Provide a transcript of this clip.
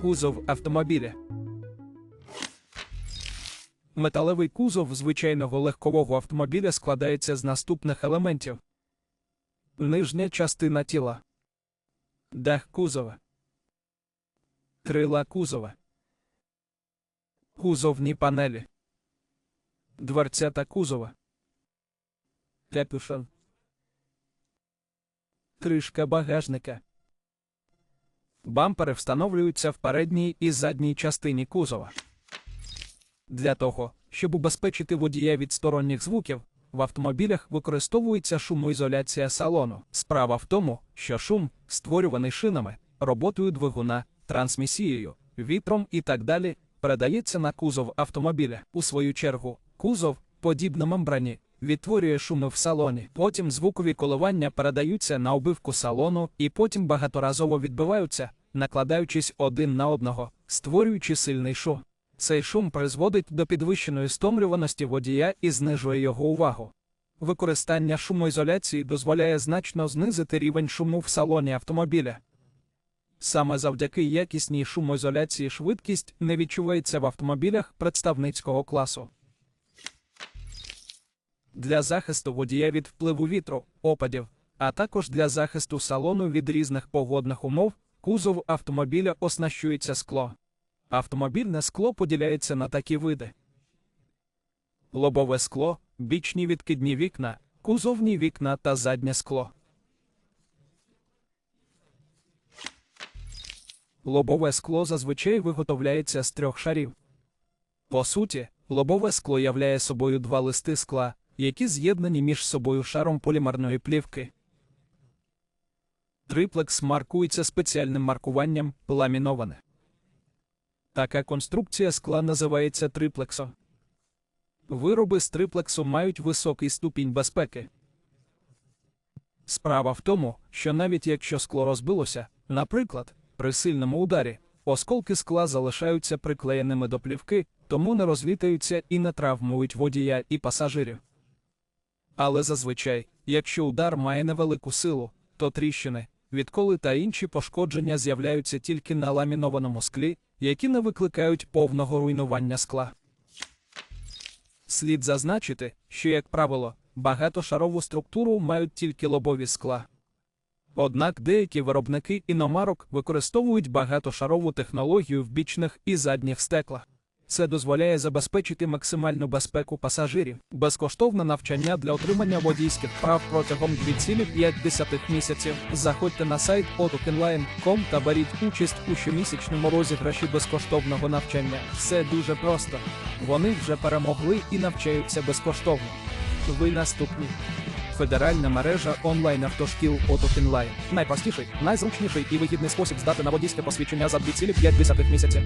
Кузов автомобіля. Металевий кузов звичайного легкового автомобіля складається з наступних елементів: нижня частина тіла, дах кузова, крила кузова, кузовні панелі, дверцята кузова, капюшон, кришка багажника. Бампери встановлюються в передній і задній частині кузова. Для того, щоб убезпечити водія від сторонніх звуків, в автомобілях використовується шумоізоляція салону. Справа в тому, що шум, створюваний шинами, роботою двигуна, трансмісією, вітром і так далі, передається на кузов автомобіля. У свою чергу, кузов, подібно мембрані, відтворює шуми в салоні. Потім звукові коливання передаються на обивку салону і потім багаторазово відбиваються, накладаючись один на одного, створюючи сильний шум. Цей шум призводить до підвищеної стомлюваності водія і знижує його увагу. Використання шумоізоляції дозволяє значно знизити рівень шуму в салоні автомобіля. Саме завдяки якісній шумоізоляції швидкість не відчувається в автомобілях представницького класу. Для захисту водія від впливу вітру, опадів, а також для захисту салону від різних погодних умов, кузов автомобіля оснащується скло. Автомобільне скло поділяється на такі види: лобове скло, бічні відкидні вікна, кузовні вікна та заднє скло. Лобове скло зазвичай виготовляється з трьох шарів. По суті, лобове скло являє собою два листи скла, які з'єднані між собою шаром полімерної плівки. Триплекс маркується спеціальним маркуванням ламіноване. Така конструкція скла називається триплексо. Вироби з триплексу мають високий ступінь безпеки. Справа в тому, що навіть якщо скло розбилося, наприклад, при сильному ударі, осколки скла залишаються приклеєними до плівки, тому не розвітаються і не травмують водія і пасажирів. Але зазвичай, якщо удар має невелику силу, то тріщини, відколи та інші пошкодження з'являються тільки на ламінованому склі, які не викликають повного руйнування скла. Слід зазначити, що, як правило, багатошарову структуру мають тільки лобові скла. Однак деякі виробники іномарок використовують багатошарову технологію в бічних і задніх стеклах. Це дозволяє забезпечити максимальну безпеку пасажирів, безкоштовне навчання для отримання водійських прав протягом 2,5 місяців. Заходьте на сайт autokenline.com та беріть участь у щомісячному розіграші безкоштовного навчання. Все дуже просто. Вони вже перемогли і навчаються безкоштовно. Ви наступні. Федеральна мережа онлайн автошкіл Autokenline. Найпростіший, найзручніший і вигідний спосіб здати на водійське посвідчення за 2,5 місяці.